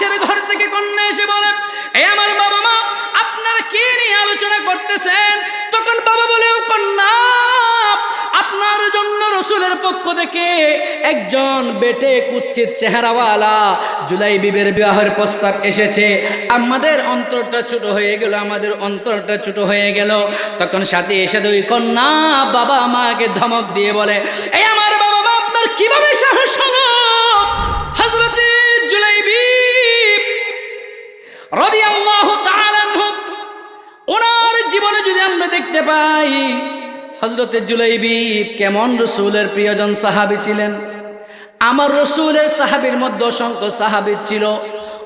পাশের ঘর থেকে কন্যা এসে বলে, এ আমার বাবা মা, আপনারা কি নিয়ে আলোচনা করতেছেন? তখন বাবা বলে, "ও কন্যা, আপনার জন্য রসুলের পক্ষ থেকে একজন বেটে কুচ্ছিত চেহারাওয়ালা জুলাই বিবের বিবাহের প্রস্তাব এসেছে। আমাদের অন্তরটা ছোট হয়ে গেল, আমাদের অন্তরটা ছোট হয়ে গেল। তখন সাথে এসে দুই কন্যা বাবা মাকে ধমক দিয়ে বলে এই আমার বাবা মা, আপনার কীভাবে সাহস হলো? ওনার জীবনে যদি আমরা দেখতে পাই হজরতে জুলাইবি কেমন রসুলের প্রিয়জন সাহাবি ছিলেন। আমার রসুলের সাহাবির মধ্যে অসংখ্য সাহাবি ছিল।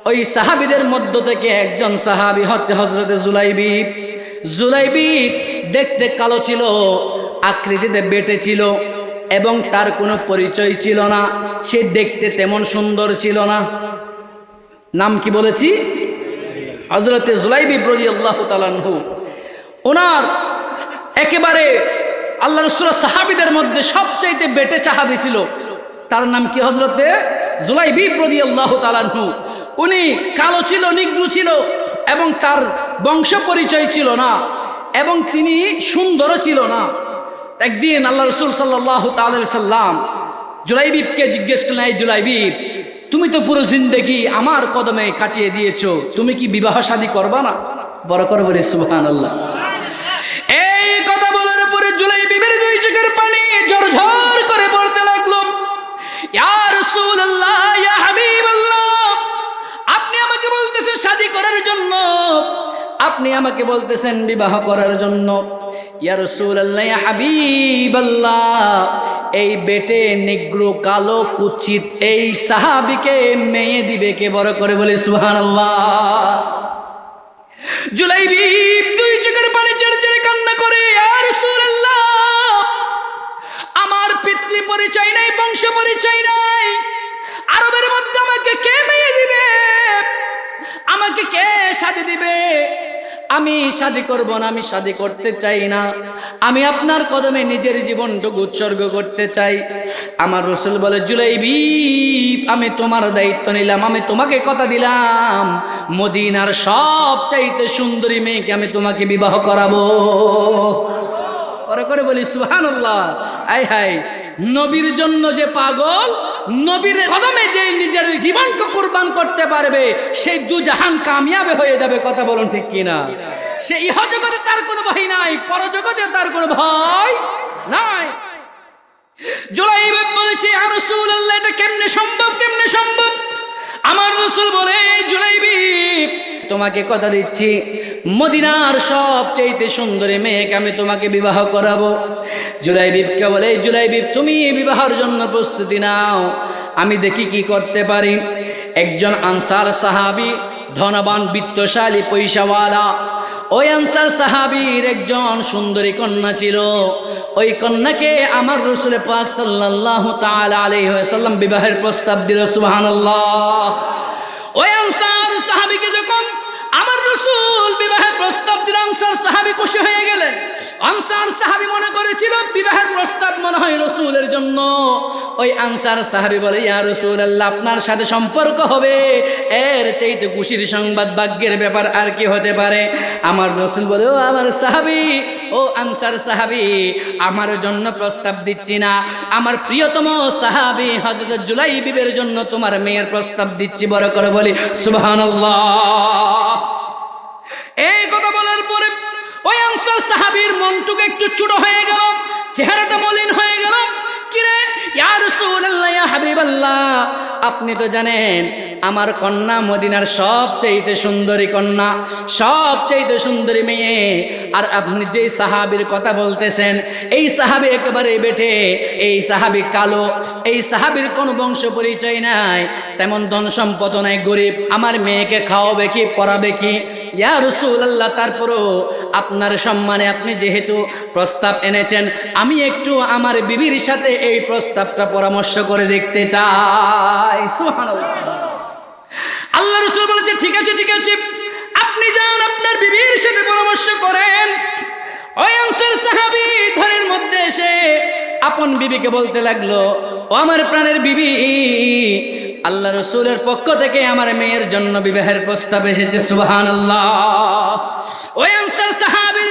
ওই সাহাবিদের মধ্য থেকে একজন সাহাবি হচ্ছে হজরতে জুলাইবি। জুলাইবি দেখতে কালো ছিল, আকৃতিতে বেটে ছিল এবং তার কোনো পরিচয় ছিল না। সে দেখতে তেমন সুন্দর ছিল না। নাম কি বলেছি? হজরতে জুলাইবি প্রজি আল্লাহ তালানহু ওনার একেবারে আল্লাহ রসুল সাহাবিদের মধ্যে সবচাইতে বেটে চাহাবি ছিল। তার নাম কি হজরতে জুলাইবি প্রদি আল্লাহ তালানহু উনি কালো ছিল, নিগ্রু ছিল এবং তার বংশ পরিচয় ছিল না এবং তিনি সুন্দরও ছিল না। একদিন আল্লাহ রসুল সাল্লাহ সাল্লাম জুলাইবিবকে জিজ্ঞেস করলেন, এই জুলাইবিব তুমি তো পুরো জিন্দেগি আমার কদমে কাটিয়ে দিয়েছ। তুমি কি বিবাহ শাদী করবা না? বড় করে বলে সুবহান আল্লাহ এই কথা বলার পরে জুলাই বিবের দুই চোখের পানি ঝর ঝর করে পড়তে লাগল। আপনি আমাকে বলতেছেন শাদী করার জন্য। আপনি আমাকে বলতেছেন বিবাহ করার জন্য। ইয়া রাসূলুল্লাহ, ইয়া হাবিবাল্লাহ এই বেটে নিগ্রো কালো কুচিত এই সাহাবিকে মেয়ে দিবে কে বড় করে বলে সুহান জুলাই দুই চোখের আমি শাদি করব না, আমি শাদি করতে চাই না। আমি আপনার কদমে নিজের জীবনটুকু উৎসর্গ করতে চাই। আমার রসুল বলে, জুলাইবি, আমি তোমার দায়িত্ব নিলাম, আমি তোমাকে কথা দিলাম। মদিনার সব চাইতে সুন্দরী মেয়েকে আমি তোমাকে বিবাহ করাবো। পরে করে বলি, সুবহানাল্লাহ। আই হাই নবীর জন্য যে পাগল নবীর কদমে যে নিজের জীবনকে কোরবান করতে পারবে, সেই দু জাহান কামিয়াবে হয়ে যাবে, কথা বলুন ঠিক কিনা? সে ইহ জগতে তার কোনো ভয় নাই পরজগতে তার কোনো ভয় নাই। জোলাইবে বলছে আর রাসূলুল্লাহ, এটা কেমনে সম্ভব কেমনে সম্ভব? আমার রসুল বলে, জুলাইবি তোমাকে কথা দিচ্ছি। মদিনার সবচাইতে সুন্দরী মেয়েকে আমি তোমাকে বিবাহ করাবো। জুলাইবিবকে বলে জুলাইবিব, তুমি বিবাহের জন্য প্রস্তুতি নাও। আমি দেখি কি করতে পারি। একজন আনসার সাহাবি, ধনবান, বিত্তশালী, পয়সাওয়ালা, ওই আনসার সাহাবীর একজন সুন্দরী কন্যা ছিল। ওই কন্যাকে আমার রসুল পাক আলাইহি ওয়াসাল্লাম বিবাহের প্রস্তাব দিল, সুবহানাল্লাহ। ওই আনসার সাহাবীকে রসুল বিবাহের প্রস্তাব দিল আনসার সাহাবী খুশি হয়ে গেলেন। আনসার সাহাবী মনে করেছিল, বিবাহের প্রস্তাব মনে হয় রসুলের জন্য। ওই আনসার সাহাবী বলে, ইয়া রসুল আল্লাহ আপনার সাথে সম্পর্ক হবে। এর চাইতে খুশির সংবাদ ভাগ্যের ব্যাপার আর কি হতে পারে? আমার রসুল বলে, ও আমার সাহাবী, ও আনসার সাহাবী, আমার জন্য প্রস্তাব দিচ্ছি না। আমার প্রিয়তম সাহাবী হযরত জুলাই বিবের জন্য তোমার মেয়ের প্রস্তাব দিচ্ছি, বড় করে বলি, সুবহানাল্লাহ। এই কথা বলার পরে ওই আনসার সাহাবীর মনটুকু একটু ছোট হয়ে গেল, চেহারাটা মলিন হয়ে গেল। কিরে, ইয়া রাসূলুল্লাহ, ইয়া হাবিবাল্লাহ, আপনি তো জানেন আমার কন্যা মদিনার সবচাইতে সুন্দরী কন্যা, সবচাইতে সুন্দরী মেয়ে। আর আপনি যে সাহাবীর কথা বলতেছেন, এই সাহাবী একেবারে বেঠে, এই সাহাবী কালো, এই সাহাবীর কোনো বংশ পরিচয় নাই, তেমন ধন সম্পদ নাই, গরিব। আমার মেয়েকে খাওয়াবে কি, পড়াবে কি? ইয়া রসুল আল্লাহ তারপরও আপনার সম্মানে আপনি যেহেতু প্রস্তাব এনেছেন, আমি একটু আমার বিবির সাথে এই প্রস্তাবটা পরামর্শ করে দেখতে চাই। সুবহানাল্লাহ। আল্লাহ রসুল বলেছে, ঠিক আছে ঠিক আছে। আপনি যান, আপনার বিবির সাথে পরামর্শ করেন। ওই আনসার সাহাবি ঘরের মধ্যে এসে আপন বিবিকে বলতে লাগল, ও আমার প্রাণের বিবি, আল্লাহ রসুলের পক্ষ থেকে আমার মেয়ের জন্য বিবাহের প্রস্তাব এসেছে সুবাহান আল্লাহ ওই আনসার সাহাবীর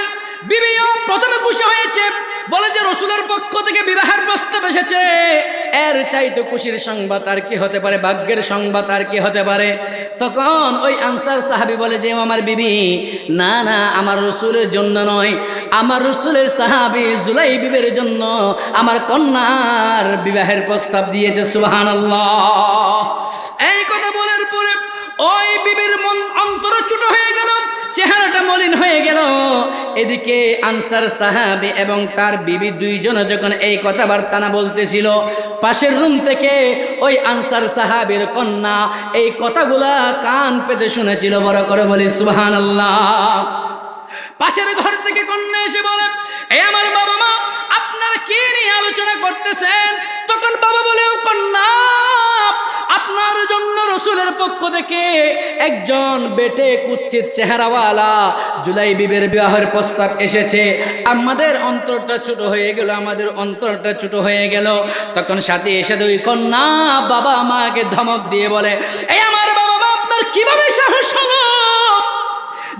বিবিও প্রথমে খুশি হয়েছে বলে যে রসুলের পক্ষ থেকে বিবাহের প্রস্তাব এসেছে। এর চাইতে খুশির সংবাদ আর কি হতে পারে, ভাগ্যের সংবাদ আর কি হতে পারে? তখন ওই আনসার সাহাবি বলে যে আমার বিবি, না না, আমার রসুলের জন্য নয়। আমার রসুলের সাহাবি জুলাই বিবের জন্য আমার কন্যার বিবাহের প্রস্তাব দিয়েছে সুবাহান এই কথা চেহারাটা মলিন হয়ে গেল। এদিকে আনসার সাহাবি এবং তার বিবি দুইজন যখন এই কথাবার্তা না বলতেছিল, পাশের রুম থেকে ওই আনসার সাহাবির কন্যা এই কথাগুলা কান পেতে শুনেছিল, বড় করে বলি সুহান পাশের ঘর থেকে কন্যা এসে বলে, এ আমার বাবা মা, আপনারা কি নিয়ে আলোচনা করতেছেন? রসুলের পক্ষ থেকে একজন বেটে কুচ্ছিত চেহারাওয়ালা জুলাই বিবের বিবাহের প্রস্তাব এসেছে। আমাদের অন্তরটা ছোট হয়ে গেল, আমাদের অন্তরটা ছোট হয়ে গেল। তখন সাথে এসে দুই কন্যা বাবা মাকে ধমক দিয়ে বলে, এই আমার বাবা মা আপনার কীভাবে সাহস হলো?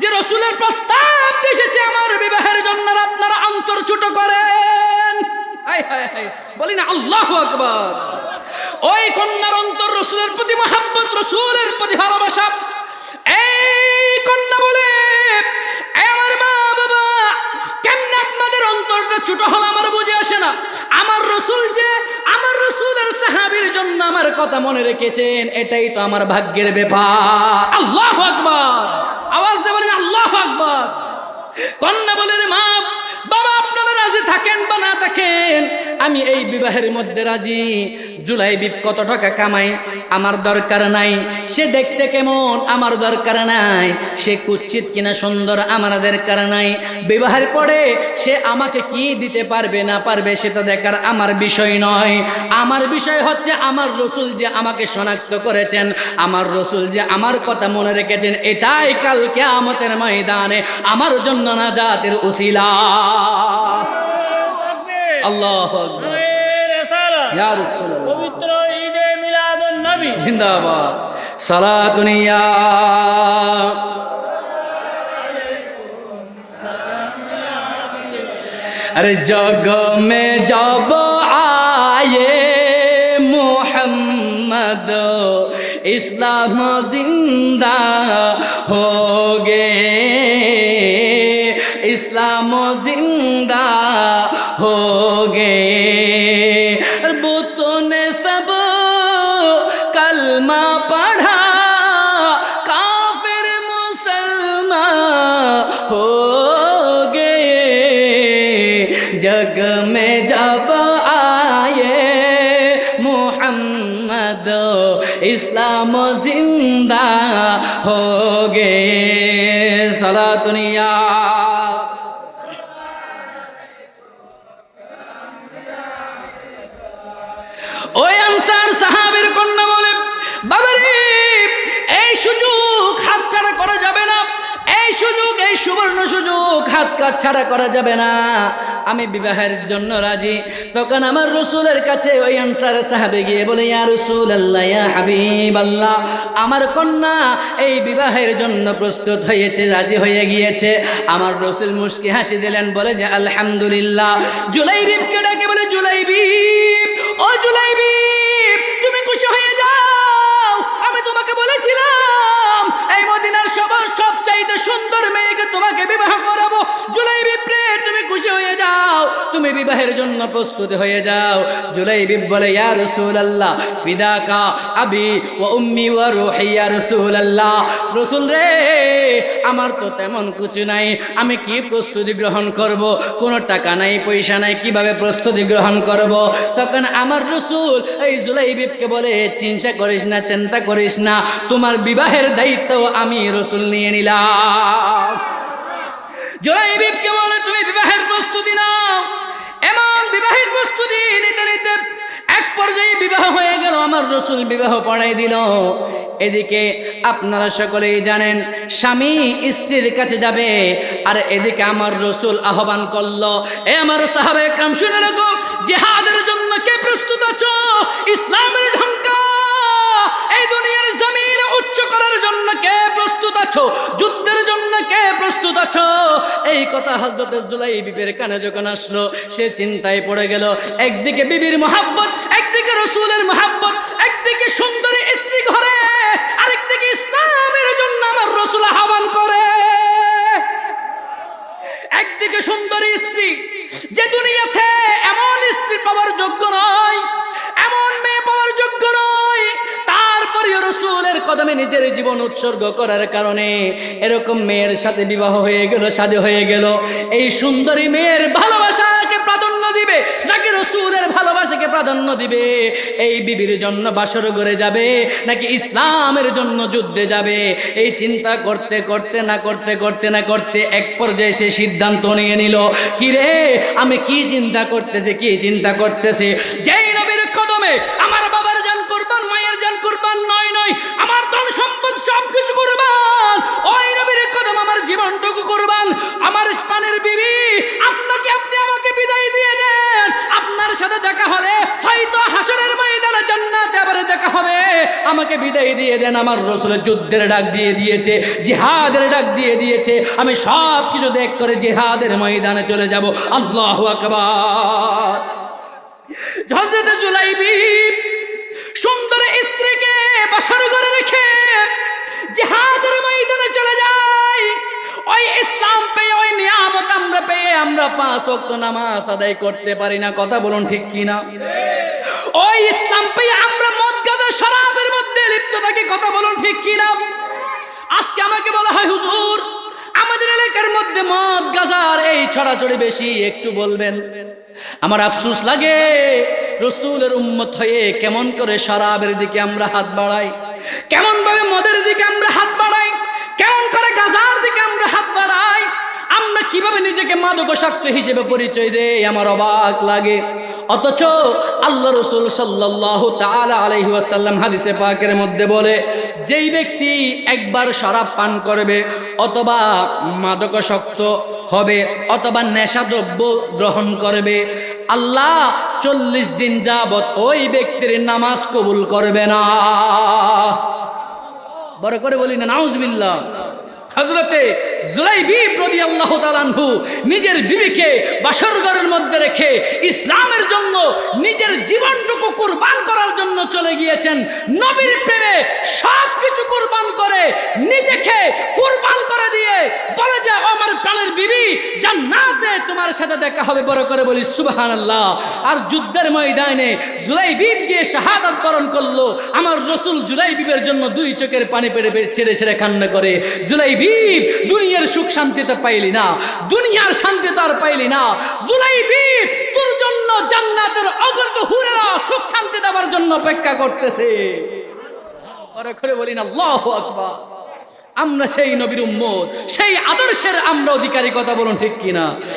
যে রসুলের প্রস্তাব এসেছে আমার বিবাহের জন্য আপনারা অন্তর ছোট করেন। হায়, বলি না, আল্লাহ আকবর। ওই কন্যার অন্তর রসুলের প্রতি মহাব্বত, রসুলের প্রতি ভালোবাসা। এই কন্যা বলে আমার মা, বাবা আপনাদের অন্তরটা ছোট হলো আমার বুঝে আসে না। আমার রসুল যে, আমার রসুলের সাহাবীর জন্য আমার কথা মনে রেখেছেন, এটাই তো আমার ভাগ্যের ব্যাপার। আল্লাহ আকবর। আওয়াজ দেবেন আল্লাহ আকবর। কন্যা বলে রে মা, বাবা রাজি থাকেন বা না থাকেন, আমি এই বিবাহের মধ্যে রাজি। জুলাই বিপ কত টাকা কামাই আমার দরকার নাই। সে দেখতে কেমন? আমার দরকার নাই। সে কুচ্ছিত কিনা সুন্দর? আমার দরকার নাই। বিবাহের পরে সে আমাকে কি দিতে পারবে, না পারবে, সেটা দেখার আমার বিষয় নয়। আমার বিষয় হচ্ছে আমার রসুল যে আমাকে শনাক্ত করেছেন, আমার রসুল যে আমার কথা মনে রেখেছেন, এটাই কাল কেয়ামতের ময়দানে। আমার জন্য না জাতের উসিলা। আল্লাহ ইয়া রাসূলুল্লাহ। পবিত্র ঈদে মিলাদুন নবী জিন্দাবাদ সালাতুনিয়া अरे जग में जब आए मोहम्मद इस्लाम जिंदा हो गए गए बुतों ने सब कलमा पढ़ा। काफिर मुसलमान हो गए जग में जब आए मोहम्मद इस्लाम ज़िंदा हो गए सलातुनिया ওই সুবর্ণ সুযোগ হাত কাট ছাড়া করা যাবে না। আমি বিবাহের জন্য রাজি। তখন আমার রসুলের কাছে ওই আনসার সাহাবে গিয়ে বলে, ইয়া রসুল আল্লাহ ইয়া হাবিব আল্লাহ আমার কন্যা এই বিবাহের জন্য প্রস্তুত হয়েছে, রাজি হয়ে গিয়েছে। আমার রসুল মুস্কি হাসি দিলেন, বলে যে, আলহামদুলিল্লাহ। জুলাইবিবকে ডাকে বলে জুলাই জুলাইবিব ও জুলাই জুলাইবিব তুমি খুশি হয়ে বিবাহ করাবো। জুলাইবিব রে তুমি খুশি হয়ে যাও। তুমি বিবাহের জন্য প্রস্তুত হয়ে যাও। জুলাইবিব বলে, ইয়া রাসূলুল্লাহ, ফিদাকা আবি ওয়া উম্মি ওয়া রুহি, ইয়া রাসূলুল্লাহ। রাসূল রে, আমার তো তেমন কিছু নাই। আমি কি প্রস্তুতি গ্রহণ করব? কোনো টাকা নাই, পয়সা নাই, কীভাবে প্রস্তুতি গ্রহণ করব? তখন আমার রসুল এই জুলাইবিবকে বলে, চিন্তা করিস না, চিন্তা করিস না। তোমার বিবাহের দায়িত্ব আমি রসুল নিয়ে নিলাম। জোরাইবিবকে বলে, তুমি বিবাহের প্রস্তুতি নাও। এমন বিবাহের প্রস্তুতি নিতে নিতে এক পর্যায়ে বিবাহ হয়ে গেল, আমার রসুল বিবাহ পড়াই দিল। এদিকে আপনারা সকলেই জানেন, স্বামী স্ত্রীর কাছে যাবে, আর এদিকে আমার রসুল আহ্বান করল, এ আমার সাহাবে কাম শুনে রাখো, জেহাদের জন্য কে প্রস্তুত আছো? ইসলামের ঢঙ্কা এই দুনিয়ার জমিন উচ্চ করার জন্য কে প্রস্তুত আছো? আছো? এই কথা হজরত জুলাই বিবির কানে যখন আসলো, সে চিন্তায় পড়ে গেল। একদিকে বিবির মোহাব্বত, একদিকে রসুলের মোহাব্বত, একদিকে সুন্দরী স্ত্রী ঘরে, আরেকদিকে ইসলামের জন্য আমার রসুল আহ্বান করে। একদিকে সুন্দরী স্ত্রী, যে দুনিয়াতে এমন স্ত্রী পাওয়ার যোগ্য নয় কদমে নিজের জীবন উৎসর্গ করার কারণে এরকম মেয়ের সাথে বিবাহ হয়ে গেল সাদে হয়ে গেল। এই সুন্দরী মেয়ের ভালোবাসাকে প্রাধান্য দিবে, নাকি রসুলের ভালোবাসাকে প্রাধান্য দিবে? এই বিবির জন্য বাসর করে যাবে, নাকি ইসলামের জন্য যুদ্ধে যাবে? এই চিন্তা করতে করতে, না করতে করতে, না করতে এক পর্যায়ে সে সিদ্ধান্ত নিয়ে নিল কি রে আমি কি চিন্তা করতেছে, কি চিন্তা করতেছে? যেই সব কিছু করবান। ওই নবীর কদম আমার জীবনটুকু করবান। আমার পানের বিবি, আপনাকে আপনি আমাকে বিদায় দিয়ে দেন। আপনার সাথে দেখা হলে হয়তো হাসরের ময়দানে জান্নাতে আবার দেখা হবে। আমাকে বিদায় দিয়ে দেন, আমার রসুলের যুদ্ধের ডাক দিয়ে দিয়েছে, জিহাদের ডাক দিয়ে দিয়েছে। আমি সব কিছু দেখ করে জিহাদের ময়দানে চলে যাব। আল্লাহ আকবার। হযরত জুলাইবি সুন্দর স্ত্রীকে বসর করে রেখে জিহাদের ময়দানে চলে যায় ওই ইসলাম পেয়ে, ওই নিয়ামত আমরা পেয়ে আমরা পাঁচ ওয়াক্ত নামাজ আদায় করতে পারি না। কথা বলুন ঠিক কি না ওই ইসলাম পেয়ে আমরা মদ গাঁজা, শরাবের মধ্যে লিপ্ত থাকি। কথা বলুন ঠিক কি না আজকে আমাকে বলা হয়, হুজুর, আমাদের এলাকার মধ্যে মদ গাজার এই ছড়াছড়ি বেশি, একটু বলবেন। আমার আফসোস লাগে, রসুলের উম্মত হয়ে কেমন করে শরাবের দিকে আমরা হাত বাড়াই। কেমন ভাবে মদের দিকে আমরা হাত বাড়াই? কেমন করে গাজার দিকে আমরা হাত বাড়াই? আমরা কীভাবে নিজেকে মাদকাসক্ত হিসেবে পরিচয় দেই? আমার অবাক লাগে। অথচ আল্লাহ রসুল সাল্লাহ তালা আলহি হাদিসে পাকের মধ্যে বলে, যেই ব্যক্তি একবার শরাব পান করবে, অথবা মাদকাসক্ত হবে, অথবা নেশাদ্রব্য গ্রহণ করবে আল্লাহ চল্লিশ দিন যাবৎ ওই ব্যক্তির নামাজ কবুল করবে না। বড় করে বলি না, নাউজবিল্লাহ। হজরতে জুলাইবি আল্লাহ তালানহু নিজের বিবিকে বাসরগরের মধ্যে রেখে ইসলামের জন্য নিজের জীবনটুকু কুরবান করার জন্য চলে গিয়েছেন। নবীর প্রেমে সব কিছু কুরবান করে নিজেকে কুরবান করে দিয়ে বলে যে আমার প্রাণের বিবি, জান্নাতে তোমার সাথে দেখা হবে। বড় করে বলি সুবাহান আর যুদ্ধের ময়দানে জুলাইবিব গিয়ে শাহাদাত বরণ করল। আমার রসুল জুলাইবিবের জন্য দুই চোখের পানি পেড়ে ছেড়ে ছেড়ে কান্না করে। জুলাইবিব দুনিয়ার সুখ শান্তিতে পাইলি না, দুনিয়ার শান্তি তো আর পাইলি না। জুলাইবি তোর জন্য জান্নাতের অগর্ত হুরেরা সুখ শান্তি দেওয়ার জন্য অপেক্ষা করতেছে। করে বলি না, আল্লাহ আকবার। আমরা সেই নবীর উম্মত, সেই আদর্শের আমরা অধিকারী, কথা বলুন ঠিক কিনা?